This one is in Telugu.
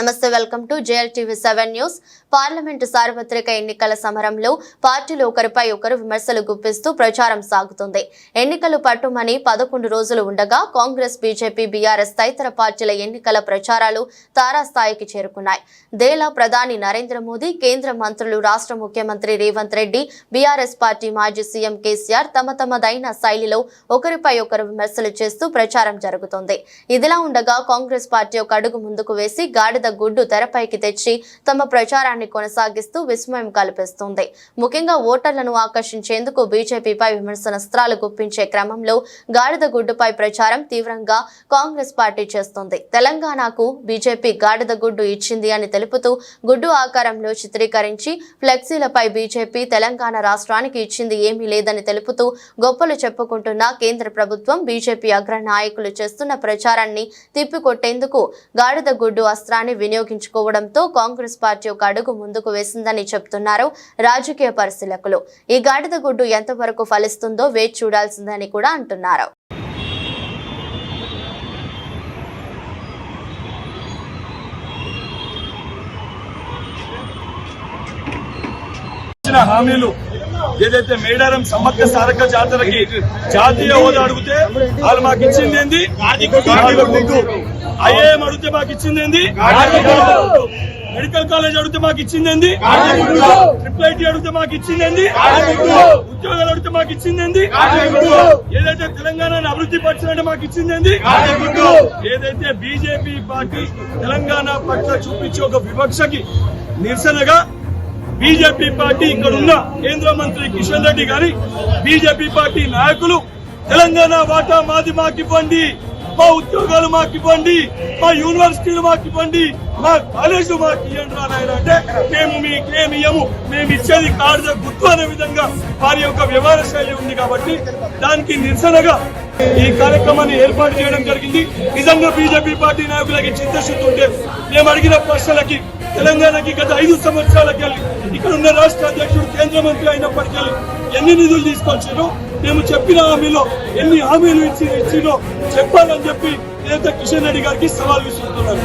నమస్తే welcome to JLTV seven news. Parliament సార్వత్రిక ఎన్నికల సమరంలో పార్టీలు ఒకరిపై ఒకరు విమర్శలు గుప్పిస్తూ ప్రచారం సాగుతుంది. ఎన్నికలు పట్టుమని పదకొండు రోజులు ఉండగా కాంగ్రెస్ బీజేపీ బీఆర్ఎస్ తదితర పార్టీల ఎన్నికల ప్రచారాలు తారాస్థాయికి చేరుకున్నాయి. దేలా ప్రధాని నరేంద్ర మోదీ కేంద్ర మంత్రులు రాష్ట్ర ముఖ్యమంత్రి రేవంత్ రెడ్డి బీఆర్ఎస్ పార్టీ మాజీ సీఎం కేసీఆర్ తమ తమదైన శైలిలో ఒకరిపై ఒకరు విమర్శలు చేస్తూ ప్రచారం జరుగుతోంది. ఇదిలా ఉండగా కాంగ్రెస్ పార్టీ ఒక అడుగు ముందుకు వేసి గాడిద గుడ్డు తెరపైకి తెచ్చి తమ ప్రచారాన్ని కొనసాగిస్తూ విస్మయం కల్పిస్తుంది. ముఖ్యంగా ఓటర్లను ఆకర్షించేందుకు బీజేపీపై విమర్శనస్త్రాలు గుప్పించే క్రమంలో గాడిద గుడ్డుపై ప్రచారం తీవ్రంగా కాంగ్రెస్ పార్టీ చేస్తుంది. తెలంగాణకు బీజేపీ గాడిద గుడ్డు ఇచ్చింది అని తెలుపుతూ గుడ్డు ఆకారంలో చిత్రీకరించి ఫ్లెక్సీలపై బీజేపీ తెలంగాణ రాష్ట్రానికి ఇచ్చింది ఏమీ లేదని తెలుపుతూ గొప్పలు చెప్పుకుంటున్న కేంద్ర ప్రభుత్వం బీజేపీ అగ్ర నాయకులు చేస్తున్న ప్రచారాన్ని తిప్పికొట్టేందుకు గాడిద గుడ్డు అస్త్రాన్ని వినియోగించుకోవడంతో కాంగ్రెస్ పార్టీ ఒక అడుగు ముందుకు వేసిందని చెబుతున్నారు రాజకీయ పరిశీలకులు. ఈ గాడిద గుడ్డు ఎంతవరకు ఫలిస్తుందో వేచి చూడాల్సిందని కూడా అంటున్నారు. హామీలు ఏదైతే మేడారం సమ్మక్క సారక్క జాతరకి జాతీయ హోదా అడిగితే వాళ్ళు మాకు ఇచ్చింది ఏంది? ఐఏఎం అడిగితే మాకు ఇచ్చింది ఏంది? మెడికల్ కాలేజ్ అడిగితే మాకు ఇచ్చింది ఏంది? ట్రిపుల్ ఐటీ అడిగితే మాకు ఇచ్చింది ఏంది? ఉద్యోగాలు అడిగితే మాకు ఇచ్చింది ఏంది? ఏదైతే తెలంగాణను అభివృద్ధి పరచాలంటే మాకు ఇచ్చింది ఏంది? ఏదైతే బీజేపీ పార్టీ తెలంగాణ పట్ల చూపించే ఒక వివక్షకి నిరసనగా బీజేపీ పార్టీ ఇక్కడ ఉన్న కేంద్ర మంత్రి కిషన్ రెడ్డి గారి బీజేపీ పార్టీ నాయకులు తెలంగాణ వాటా మాది మాకివ్వండి మా ఉద్యోగాలు మాకివ్వండి మా యూనివర్సిటీలు మాకివ్వండి మా కాలేజీలు మాకు ఇవ్వండి రా అంటే మేము మీకేమి ఇయ్యము మేము ఇచ్చేది కాదు గుర్తు అనే విధంగా వారి యొక్క వ్యవహార శైలి ఉంది కాబట్టి దానికి నిరసనగా ఈ కార్యక్రమాన్ని ఏర్పాటు చేయడం జరిగింది. నిజంగా బీజేపీ పార్టీ నాయకులకి చిత్తశుద్ధి ఉంటే మేము అడిగిన ప్రశ్నలకి తెలంగాణకి గత ఐదు సంవత్సరాలకి వెళ్ళి ఇక్కడ ఉన్న రాష్ట్ర అధ్యక్షుడు కేంద్ర మంత్రి అయినప్పటికీ ఎన్ని నిధులు తీసుకొచ్చారో మేము చెప్పిన హామీలో ఎన్ని హామీలు ఇచ్చి ఇచ్చిందో చెప్పాలని చెప్పి నేత కిషన్ రెడ్డి గారికి సవాల్ విసురుతున్నారు.